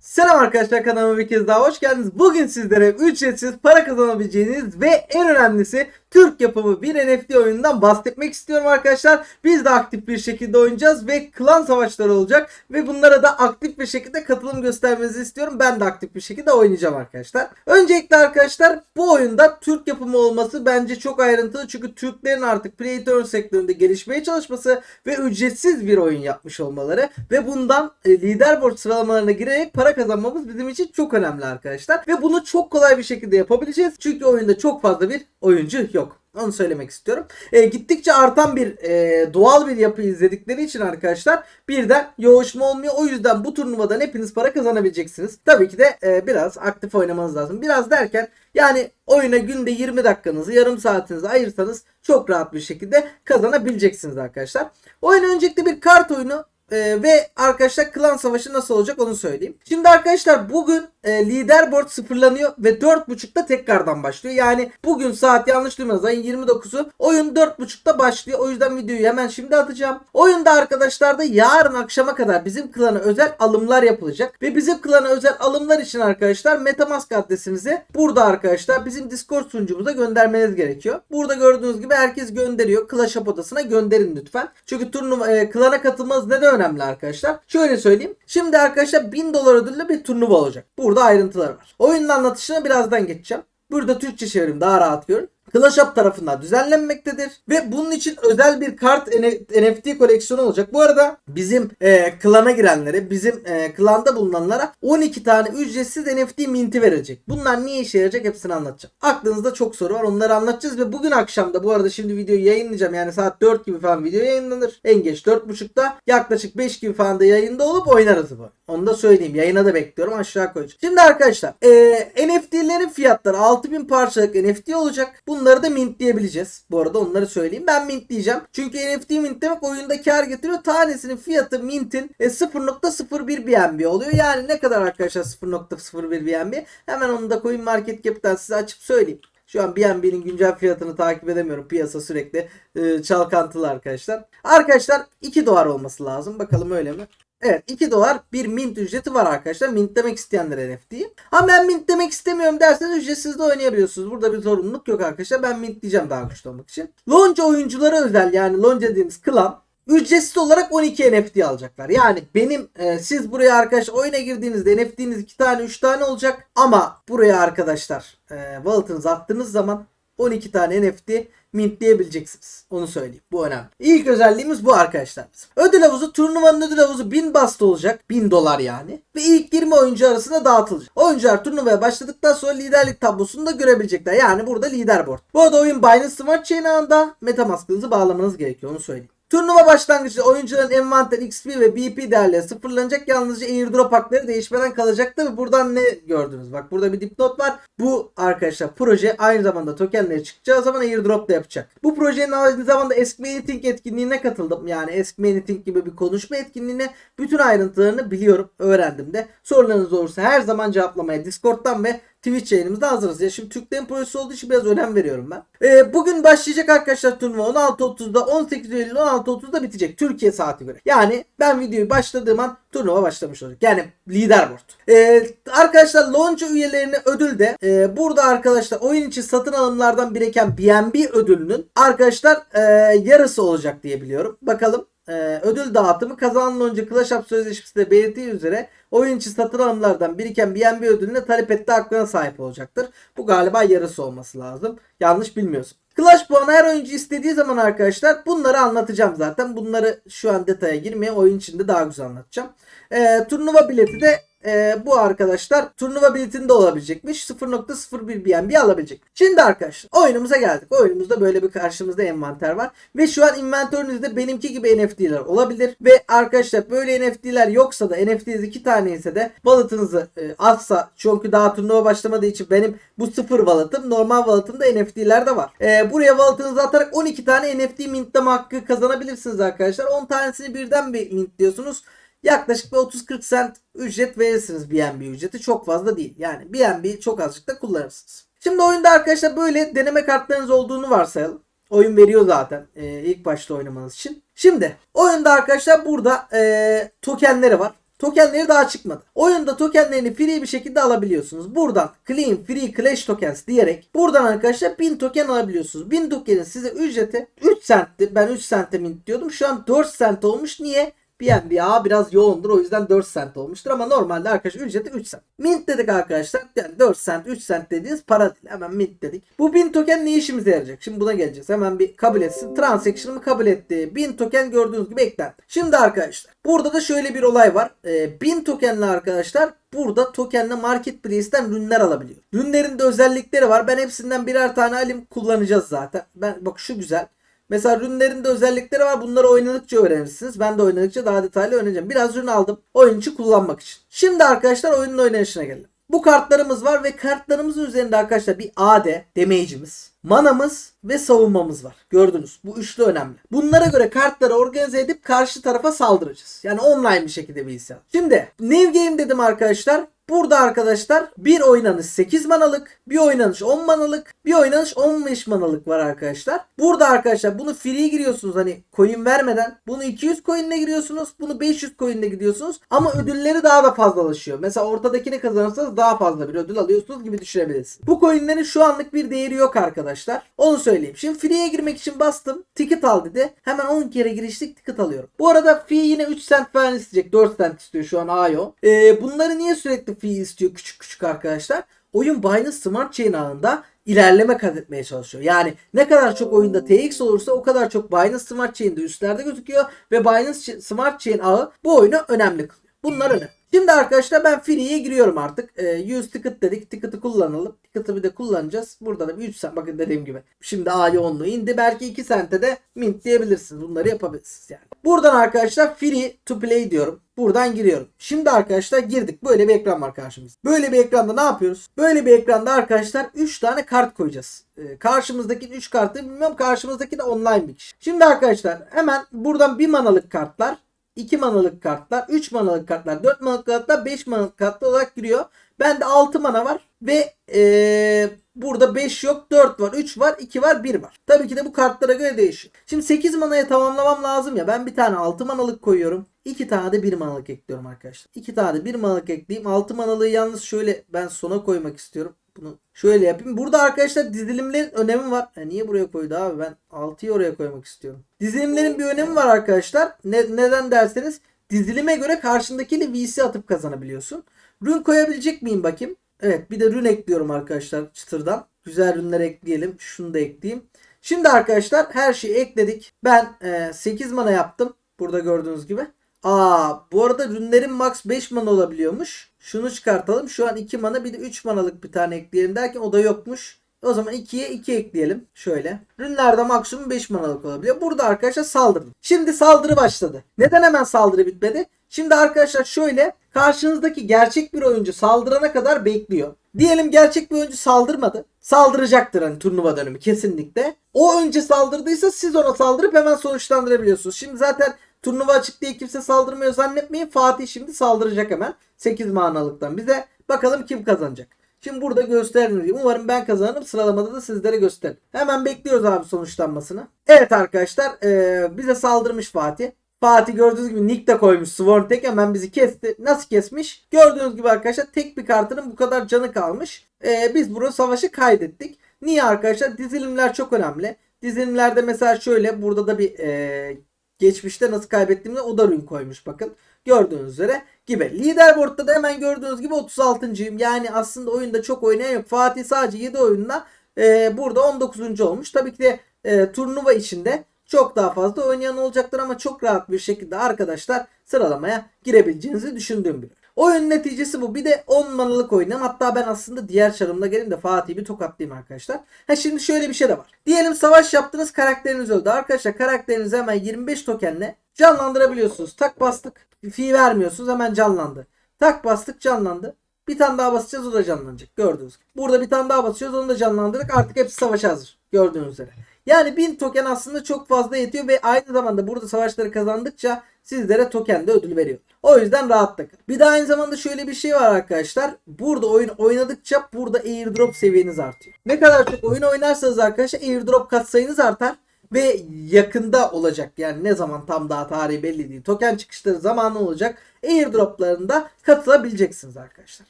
Selam arkadaşlar kanalıma bir kez daha hoş geldiniz. Bugün sizlere ücretsiz para kazanabileceğiniz ve en önemlisi Türk yapımı bir NFT oyunundan bahsetmek istiyorum arkadaşlar. Biz de aktif bir şekilde oynayacağız ve klan savaşları olacak ve bunlara da aktif bir şekilde katılım göstermenizi istiyorum. Ben de aktif bir şekilde oynayacağım arkadaşlar. Öncelikle arkadaşlar bu oyunda Türk yapımı olması bence çok ayrıntılı çünkü Türklerin artık Play sektöründe gelişmeye çalışması ve ücretsiz bir oyun yapmış olmaları ve bundan e, leaderboard sıralamalarına girerek para kazanmamız bizim için çok önemli arkadaşlar. Ve bunu çok kolay bir şekilde yapabileceğiz. Çünkü oyunda çok fazla bir oyuncu yok. Onu söylemek istiyorum. E, gittikçe artan bir e, doğal bir yapı izledikleri için arkadaşlar birden yoğuşma olmuyor. O yüzden bu turnuvadan hepiniz para kazanabileceksiniz. Tabii ki de e, biraz aktif oynamanız lazım. Biraz derken yani oyuna günde 20 dakikanızı yarım saatinizi ayırsanız çok rahat bir şekilde kazanabileceksiniz arkadaşlar. Oyun öncelikle bir kart oyunu ee, ve arkadaşlar klan savaşı nasıl olacak onu söyleyeyim. Şimdi arkadaşlar bugün e, leaderboard sıfırlanıyor ve 4.30'da tekrardan başlıyor. Yani bugün saat yanlış duymadınız ayın 29'u oyun 4.30'da başlıyor. O yüzden videoyu hemen şimdi atacağım. Oyunda arkadaşlar da yarın akşama kadar bizim klana özel alımlar yapılacak. Ve bizim klana özel alımlar için arkadaşlar Metamask adresinizi burada arkadaşlar bizim Discord sunucumuza göndermeniz gerekiyor. Burada gördüğünüz gibi herkes gönderiyor. Clash of odasına gönderin lütfen. Çünkü turnuva e, klana katılmanız neden önemli arkadaşlar? Şöyle söyleyeyim. Şimdi arkadaşlar 1000 dolar ödüllü bir turnuva olacak. Burada ayrıntılar var. Oyunun anlatışına birazdan geçeceğim. Burada Türkçe çevirim daha rahat görün. Clash Up tarafından düzenlenmektedir. Ve bunun için özel bir kart NFT koleksiyonu olacak. Bu arada bizim e, klana girenlere, bizim e, klanda bulunanlara 12 tane ücretsiz NFT minti verecek. Bunlar niye işe yarayacak hepsini anlatacağım. Aklınızda çok soru var onları anlatacağız ve bugün akşamda bu arada şimdi videoyu yayınlayacağım. Yani saat 4 gibi falan video yayınlanır. En geç 4.30'da yaklaşık 5 gibi falan da yayında olup oynarız bu. Onu da söyleyeyim. Yayına da bekliyorum. Aşağı koyacağım. Şimdi arkadaşlar e, NFT'lerin fiyatları 6000 parçalık NFT olacak. Bunları da mintleyebileceğiz. Bu arada onları söyleyeyim. Ben mintleyeceğim. Çünkü NFT mintlemek oyunda kar getiriyor. Tanesinin fiyatı mintin e, 0.01 BNB oluyor. Yani ne kadar arkadaşlar 0.01 BNB? Hemen onu da Coin Market Cap'ten size açıp söyleyeyim. Şu an BNB'nin güncel fiyatını takip edemiyorum. Piyasa sürekli e, çalkantılı arkadaşlar. Arkadaşlar 2 dolar olması lazım. Bakalım öyle mi? Evet 2 dolar bir mint ücreti var arkadaşlar. Mint demek isteyenler NFT'yi. Ama ben mint demek istemiyorum derseniz ücretsiz de oynayabiliyorsunuz. Burada bir zorunluluk yok arkadaşlar. Ben mint diyeceğim daha güçlü olmak için. Lonca oyunculara özel yani Lonca dediğimiz klan ücretsiz olarak 12 NFT alacaklar. Yani benim e, siz buraya arkadaş oyuna girdiğinizde NFT'niz 2 tane 3 tane olacak ama buraya arkadaşlar e, wallet'ınızı attığınız zaman 12 tane NFT mintleyebileceksiniz. Onu söyleyeyim. Bu önemli. İlk özelliğimiz bu arkadaşlar. Ödül havuzu turnuvanın ödül havuzu 1000 bast olacak. 1000 dolar yani. Ve ilk 20 oyuncu arasında dağıtılacak. Oyuncular turnuvaya başladıktan sonra liderlik tablosunu da görebilecekler. Yani burada leaderboard. Bu arada oyun Binance Smart Chain ağında Metamask'ınızı bağlamanız gerekiyor. Onu söyleyeyim. Turnuva başlangıcında oyuncuların envanter, XP ve BP değerleri sıfırlanacak. Yalnızca airdrop hakları değişmeden kalacaktır. Buradan ne gördünüz? Bak burada bir dipnot var. Bu arkadaşlar proje aynı zamanda tokenleri çıkacağı zaman airdrop da yapacak. Bu projenin aynı zamanda Ask Me Anything etkinliğine katıldım. Yani Ask Me Anything gibi bir konuşma etkinliğine bütün ayrıntılarını biliyorum. Öğrendim de. Sorularınız olursa her zaman cevaplamaya Discord'dan ve Twitch yayınımızda hazırız. Ya şimdi Türklerin projesi olduğu için biraz önem veriyorum ben. Ee, bugün başlayacak arkadaşlar turnuva 16.30'da 18 Eylül 16.30'da bitecek. Türkiye saati göre. Yani ben videoyu başladığım an turnuva başlamış olacak. Yani leaderboard. Ee, arkadaşlar Lonca üyelerine ödül de e, burada arkadaşlar oyun için satın alımlardan biriken BNB ödülünün arkadaşlar e, yarısı olacak diye biliyorum. Bakalım e, ödül dağıtımı kazanan önce Clash of sözleşmesinde belirttiği üzere oyun için satın alımlardan biriken BNB ödülüne talep ettiği hakkına sahip olacaktır. Bu galiba yarısı olması lazım. Yanlış bilmiyorsam. Clash puanı her oyuncu istediği zaman arkadaşlar bunları anlatacağım zaten. Bunları şu an detaya girmeye oyun içinde daha güzel anlatacağım. E, turnuva bileti de e, bu arkadaşlar turnuva biletinde olabilecekmiş. 0.01 BNB alabilecek. Şimdi arkadaşlar oyunumuza geldik. Oyunumuzda böyle bir karşımızda envanter var. Ve şu an inventörünüzde benimki gibi NFT'ler olabilir. Ve arkadaşlar böyle NFT'ler yoksa da NFT'niz iki tane ise de wallet'ınızı e, azsa çünkü daha turnuva başlamadığı için benim bu sıfır wallet'ım normal wallet'ımda NFT'ler de var. E, buraya wallet'ınızı atarak 12 tane NFT mintleme hakkı kazanabilirsiniz arkadaşlar. 10 tanesini birden bir mintliyorsunuz. Yaklaşık bir 30-40 cent ücret verirsiniz BNB ücreti. Çok fazla değil. Yani BNB çok azıcık da kullanırsınız. Şimdi oyunda arkadaşlar böyle deneme kartlarınız olduğunu varsayalım. Oyun veriyor zaten e, ilk başta oynamanız için. Şimdi oyunda arkadaşlar burada e, tokenleri var. tokenleri daha çıkmadı. Oyunda tokenlerini free bir şekilde alabiliyorsunuz. Buradan clean free clash tokens diyerek buradan arkadaşlar 1000 token alabiliyorsunuz. 1000 tokenin size ücreti 3 centti. Ben 3 sente mint diyordum. Şu an 4 sent olmuş. Niye? BNB ağı biraz yoğundur o yüzden 4 cent olmuştur ama normalde arkadaşlar ücreti 3 cent. Mint dedik arkadaşlar yani 4 cent 3 cent dediğiniz para değil hemen mint dedik. Bu 1000 token ne işimize yarayacak? Şimdi buna geleceğiz hemen bir kabul etsin. Transaction'ımı kabul etti. 1000 token gördüğünüz gibi eklendi. Şimdi arkadaşlar burada da şöyle bir olay var. Ee, 1000 tokenli arkadaşlar burada tokenle marketplace'ten ürünler alabiliyor. Ürünlerin de özellikleri var. Ben hepsinden birer tane alayım kullanacağız zaten. Ben bak şu güzel. Mesela ürünlerin de özellikleri var. Bunları oynadıkça öğrenirsiniz. Ben de oynadıkça daha detaylı öğreneceğim. Biraz ürün aldım. Oyun için kullanmak için. Şimdi arkadaşlar oyunun oynanışına gelelim. Bu kartlarımız var ve kartlarımızın üzerinde arkadaşlar bir AD, damage'imiz, manamız ve savunmamız var. Gördünüz. Bu üçlü önemli. Bunlara göre kartları organize edip karşı tarafa saldıracağız. Yani online bir şekilde bir isyan. Şimdi New Game dedim arkadaşlar. Burada arkadaşlar bir oynanış 8 manalık, bir oynanış 10 manalık, bir oynanış 15 manalık var arkadaşlar. Burada arkadaşlar bunu free giriyorsunuz hani coin vermeden. Bunu 200 coin'le giriyorsunuz. Bunu 500 coin'le gidiyorsunuz. Ama ödülleri daha da fazlalaşıyor. Mesela ortadakini kazanırsanız daha fazla bir ödül alıyorsunuz gibi düşünebilirsiniz. Bu coin'lerin şu anlık bir değeri yok arkadaşlar. Onu söyleyeyim. Şimdi free'ye girmek için bastım. Ticket al dedi. Hemen 10 kere girişlik ticket alıyorum. Bu arada fee yine 3 cent falan isteyecek. 4 cent istiyor şu an AYO. Ee, bunları niye sürekli fee istiyor küçük küçük arkadaşlar? Oyun Binance Smart Chain ağında ilerleme kat etmeye çalışıyor. Yani ne kadar çok oyunda TX olursa o kadar çok Binance Smart Chain'de üstlerde gözüküyor ve Binance Smart Chain ağı bu oyunu önemli kılıyor. Bunlar önemli. Şimdi arkadaşlar ben free'ye giriyorum artık. E, use ticket dedik. Ticket'ı kullanalım. Ticket'ı bir de kullanacağız. Burada da bir 3 cent. Bakın dediğim gibi. Şimdi A yoğunluğu indi. Belki 2 cent'e de mint diyebilirsiniz. Bunları yapabilirsiniz yani. Buradan arkadaşlar free to play diyorum. Buradan giriyorum. Şimdi arkadaşlar girdik. Böyle bir ekran var karşımızda. Böyle bir ekranda ne yapıyoruz? Böyle bir ekranda arkadaşlar 3 tane kart koyacağız. Ee, karşımızdaki 3 kartı bilmiyorum. Karşımızdaki de online bir kişi. Şimdi arkadaşlar hemen buradan bir manalık kartlar 2 manalık kartlar, 3 manalık kartlar, 4 manalık kartlar, 5 manalık kartlar olarak giriyor. Bende 6 mana var ve ee, burada 5 yok, 4 var, 3 var, 2 var, 1 var. Tabii ki de bu kartlara göre değişiyor. Şimdi 8 manaya tamamlamam lazım ya. Ben bir tane 6 manalık koyuyorum. 2 tane de 1 manalık ekliyorum arkadaşlar. 2 tane de 1 manalık ekleyeyim. 6 manalığı yalnız şöyle ben sona koymak istiyorum. Bunu şöyle yapayım. Burada arkadaşlar dizilimlerin önemi var. Ya niye buraya koydu abi? Ben 6'yı oraya koymak istiyorum. Dizilimlerin bir önemi var arkadaşlar. Ne, neden derseniz dizilime göre karşındakiyle VC atıp kazanabiliyorsun. Rün koyabilecek miyim bakayım? Evet bir de rün ekliyorum arkadaşlar çıtırdan. Güzel rünler ekleyelim. Şunu da ekleyeyim. Şimdi arkadaşlar her şeyi ekledik. Ben e, 8 mana yaptım. Burada gördüğünüz gibi. Aa bu arada rünlerin max 5 mana olabiliyormuş. Şunu çıkartalım. Şu an 2 mana bir de 3 manalık bir tane ekleyelim derken o da yokmuş. O zaman 2'ye 2 ekleyelim. Şöyle. Rünlerde maksimum 5 manalık olabiliyor. Burada arkadaşlar saldırdım. Şimdi saldırı başladı. Neden hemen saldırı bitmedi? Şimdi arkadaşlar şöyle karşınızdaki gerçek bir oyuncu saldırana kadar bekliyor. Diyelim gerçek bir oyuncu saldırmadı. Saldıracaktır hani turnuva dönemi kesinlikle. O önce saldırdıysa siz ona saldırıp hemen sonuçlandırabiliyorsunuz. Şimdi zaten turnuva açık diye kimse saldırmıyor zannetmeyin. Fatih şimdi saldıracak hemen. 8 manalıktan bize. Bakalım kim kazanacak. Şimdi burada gösterdim. Umarım ben kazanırım. Sıralamada da sizlere gösteririm. Hemen bekliyoruz abi sonuçlanmasını. Evet arkadaşlar ee, bize saldırmış Fatih. Fatih gördüğünüz gibi nick de koymuş Sworn tek hemen bizi kesti. Nasıl kesmiş? Gördüğünüz gibi arkadaşlar tek bir kartının bu kadar canı kalmış. Ee, biz burada savaşı kaydettik. Niye arkadaşlar? Dizilimler çok önemli. Dizilimlerde mesela şöyle burada da bir ee, geçmişte nasıl kaybettiğimde o da rün koymuş bakın. Gördüğünüz üzere gibi. Leaderboard'da da hemen gördüğünüz gibi 36.yım. Yani aslında oyunda çok oynayan yok. Fatih sadece 7 oyunla e, burada 19. olmuş. Tabii ki de e, turnuva içinde çok daha fazla oynayan olacaktır ama çok rahat bir şekilde arkadaşlar sıralamaya girebileceğinizi düşündüğüm bir. Oyun neticesi bu. Bir de 10 manalık oynayalım. Hatta ben aslında diğer çarımda gelin de Fatih'i bir tokatlayayım arkadaşlar. Ha şimdi şöyle bir şey de var. Diyelim savaş yaptınız karakteriniz öldü. Arkadaşlar karakterinizi hemen 25 tokenle canlandırabiliyorsunuz. Tak bastık. Fi vermiyorsunuz hemen canlandı. Tak bastık canlandı. Bir tane daha basacağız o da canlanacak. Gördüğünüz gibi. Burada bir tane daha basacağız onu da canlandırdık. Artık hepsi savaşa hazır. Gördüğünüz üzere. Yani 1000 token aslında çok fazla yetiyor ve aynı zamanda burada savaşları kazandıkça sizlere token de ödül veriyor. O yüzden rahatlık. Bir de aynı zamanda şöyle bir şey var arkadaşlar. Burada oyun oynadıkça burada airdrop seviyeniz artıyor. Ne kadar çok oyun oynarsanız arkadaşlar airdrop katsayınız artar. Ve yakında olacak yani ne zaman tam daha tarihi belli değil. Token çıkışları zamanı olacak. Airdroplarında katılabileceksiniz arkadaşlar.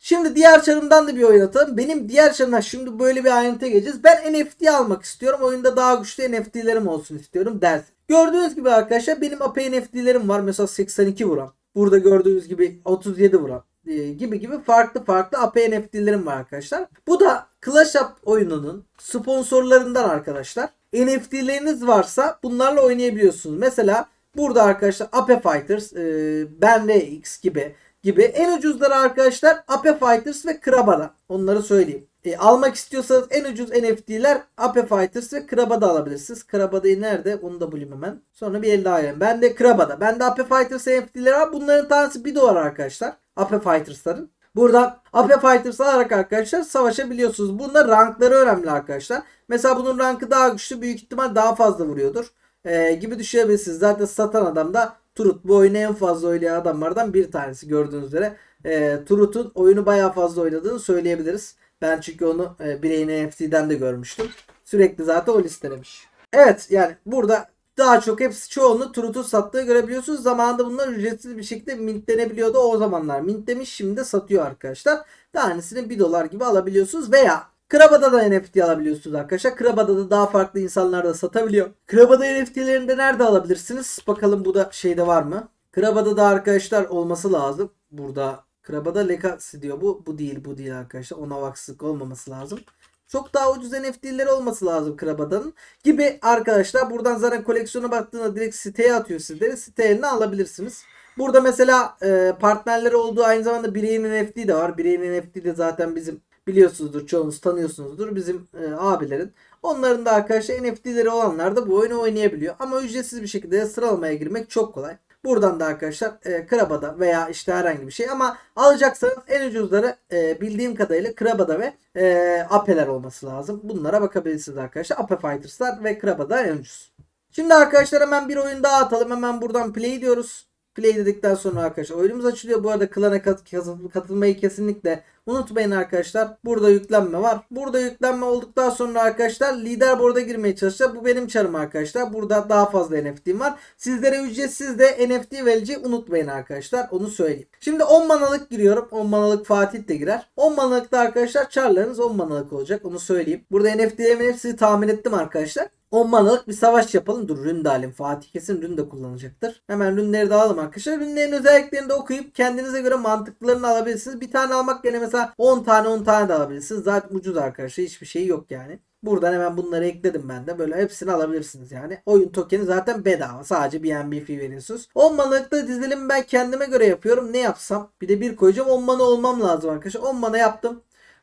Şimdi diğer çarımdan da bir oyun atalım. Benim diğer çarımdan şimdi böyle bir ayrıntıya geleceğiz. Ben NFT almak istiyorum. Oyunda daha güçlü NFT'lerim olsun istiyorum dersin. Gördüğünüz gibi arkadaşlar benim AP NFT'lerim var. Mesela 82 vuran. Burada gördüğünüz gibi 37 vuran e, gibi gibi farklı farklı AP NFT'lerim var arkadaşlar. Bu da Clash Up oyununun sponsorlarından arkadaşlar. NFT'leriniz varsa bunlarla oynayabiliyorsunuz. Mesela burada arkadaşlar AP Fighters, e, Ben X gibi gibi en ucuzları arkadaşlar AP Fighters ve Krabada. Onları söyleyeyim. E, almak istiyorsanız en ucuz NFT'ler AP Fighters ve Krabada alabilirsiniz. Krabada'yı nerede? Onu da bulayım hemen. Sonra bir el daha yiyelim. Ben de Krabada. Ben de AP Fighters NFT'leri var. Bunların tanesi 1 dolar arkadaşlar. AP Fighters'ların. Buradan AP Fighters alarak arkadaşlar savaşabiliyorsunuz. Bunda rankları önemli arkadaşlar. Mesela bunun rankı daha güçlü. Büyük ihtimal daha fazla vuruyordur. Ee, gibi düşünebilirsiniz. Zaten satan adam da Turut. Bu oyunu en fazla oynayan adamlardan bir tanesi gördüğünüz üzere. Ee, Turut'un oyunu bayağı fazla oynadığını söyleyebiliriz. Ben çünkü onu e, Bireyin NFT'den de görmüştüm. Sürekli zaten o listelemiş. Evet yani burada daha çok hepsi çoğunu Turut'un sattığı görebiliyorsunuz. Zamanında bunlar ücretsiz bir şekilde mintlenebiliyordu o zamanlar. Mintlemiş şimdi de satıyor arkadaşlar. Tanesini 1 dolar gibi alabiliyorsunuz veya Krabada da NFT alabiliyorsunuz arkadaşlar. Krabada da daha farklı insanlar da satabiliyor. Krabada NFT'lerini de nerede alabilirsiniz? Bakalım bu da şeyde var mı? Krabada da arkadaşlar olması lazım. Burada Krabada Legacy diyor bu. Bu değil bu değil arkadaşlar. Ona vaksızlık olmaması lazım. Çok daha ucuz NFT'leri olması lazım Krabada'nın. Gibi arkadaşlar buradan zaten koleksiyona baktığında direkt siteye atıyor sizleri. Site eline alabilirsiniz. Burada mesela e, partnerleri olduğu aynı zamanda Bireyin NFT de var. Bireyin NFT de zaten bizim biliyorsunuzdur çoğunuz tanıyorsunuzdur bizim e, abilerin. Onların da arkadaşlar NFT'leri olanlar da bu oyunu oynayabiliyor. Ama ücretsiz bir şekilde sıralamaya girmek çok kolay. Buradan da arkadaşlar e, Krabada veya işte herhangi bir şey ama alacaksanız en ucuzları e, bildiğim kadarıyla Krabada ve e, Ape'ler olması lazım. Bunlara bakabilirsiniz arkadaşlar. Ape Fighters'lar ve Krabada en ucuz. Şimdi arkadaşlar hemen bir oyun daha atalım. Hemen buradan play diyoruz. Play dedikten sonra arkadaşlar oyunumuz açılıyor. Bu arada klana kat- katıl- katılmayı kesinlikle unutmayın arkadaşlar. Burada yüklenme var. Burada yüklenme olduktan sonra arkadaşlar leaderboard'a girmeye çalışacağız. Bu benim çarım arkadaşlar. Burada daha fazla NFT'm var. Sizlere ücretsiz de NFT vereceği unutmayın arkadaşlar. Onu söyleyeyim. Şimdi 10 manalık giriyorum. 10 manalık Fatih de girer. 10 manalıkta arkadaşlar çarlarınız 10 manalık olacak. Onu söyleyeyim. Burada NFT'lerimin hepsini tahmin ettim arkadaşlar. 10 manalık bir savaş yapalım. Dur rün de alayım. Fatih kesin rün de kullanacaktır. Hemen rünleri de alalım arkadaşlar. Rünlerin özelliklerini de okuyup kendinize göre mantıklarını alabilirsiniz. Bir tane almak yerine mesela 10 tane 10 tane de alabilirsiniz. Zaten ucuz arkadaşlar. Hiçbir şey yok yani. Buradan hemen bunları ekledim ben de. Böyle hepsini alabilirsiniz yani. Oyun tokeni zaten bedava. Sadece BNB fee veriyorsunuz. 10 manalıkta dizilimi ben kendime göre yapıyorum. Ne yapsam? Bir de bir koyacağım. 10 mana olmam lazım arkadaşlar. 10 mana yaptım.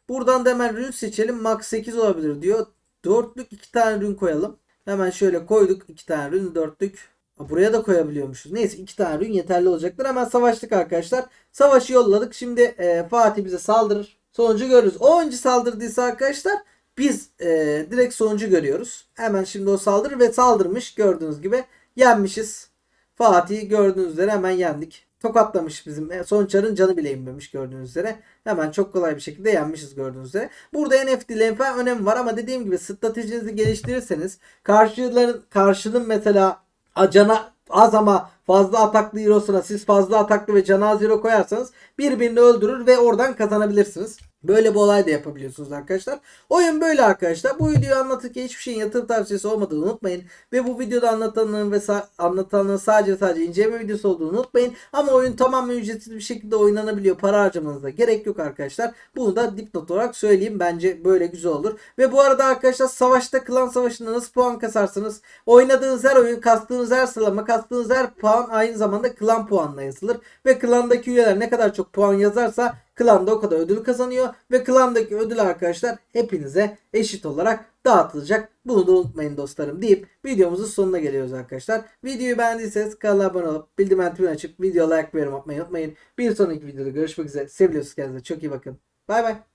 Buradan da hemen rün seçelim. Max 8 olabilir diyor. Dörtlük 2 tane rün koyalım. Hemen şöyle koyduk. 2 tane rün dörtlük. Buraya da koyabiliyormuşuz. Neyse 2 tane rün yeterli olacaktır. Hemen savaştık arkadaşlar. Savaşı yolladık. Şimdi e, Fatih bize saldırır. Sonucu görürüz. O önce saldırdıysa arkadaşlar biz e, direkt sonucu görüyoruz. Hemen şimdi o saldırır ve saldırmış gördüğünüz gibi yenmişiz. Fatih'i gördüğünüz üzere hemen yendik. Tokatlamış bizim. E, Sonuçların canı bile inmemiş gördüğünüz üzere. Hemen çok kolay bir şekilde yenmişiz gördüğünüz üzere. Burada NFT'lerin falan önemi var ama dediğim gibi stratejinizi geliştirirseniz karşıların karşının mesela cana az ama fazla ataklı hero'suna siz fazla ataklı ve cana az hero koyarsanız birbirini öldürür ve oradan kazanabilirsiniz. Böyle bir olay da yapabiliyorsunuz arkadaşlar. Oyun böyle arkadaşlar. Bu videoyu anlatırken hiçbir şeyin yatırım tavsiyesi olmadığını unutmayın. Ve bu videoda anlatanların ve sa- anlatanların sadece sadece inceleme videosu olduğunu unutmayın. Ama oyun tamamen ücretsiz bir şekilde oynanabiliyor. Para harcamanıza gerek yok arkadaşlar. Bunu da dipnot olarak söyleyeyim. Bence böyle güzel olur. Ve bu arada arkadaşlar savaşta klan savaşında nasıl puan kasarsınız? Oynadığınız her oyun, kastığınız her sıralama, kastığınız her puan aynı zamanda klan puanına yazılır. Ve klandaki üyeler ne kadar çok puan yazarsa klanda o kadar ödül kazanıyor ve klandaki ödül arkadaşlar hepinize eşit olarak dağıtılacak. Bunu da unutmayın dostlarım deyip videomuzun sonuna geliyoruz arkadaşlar. Videoyu beğendiyseniz kanala abone olup bildirim tümünü açıp video like ve yorum atmayı unutmayın. Bir sonraki videoda görüşmek üzere. Seviyorsunuz kendinize çok iyi bakın. Bay bay.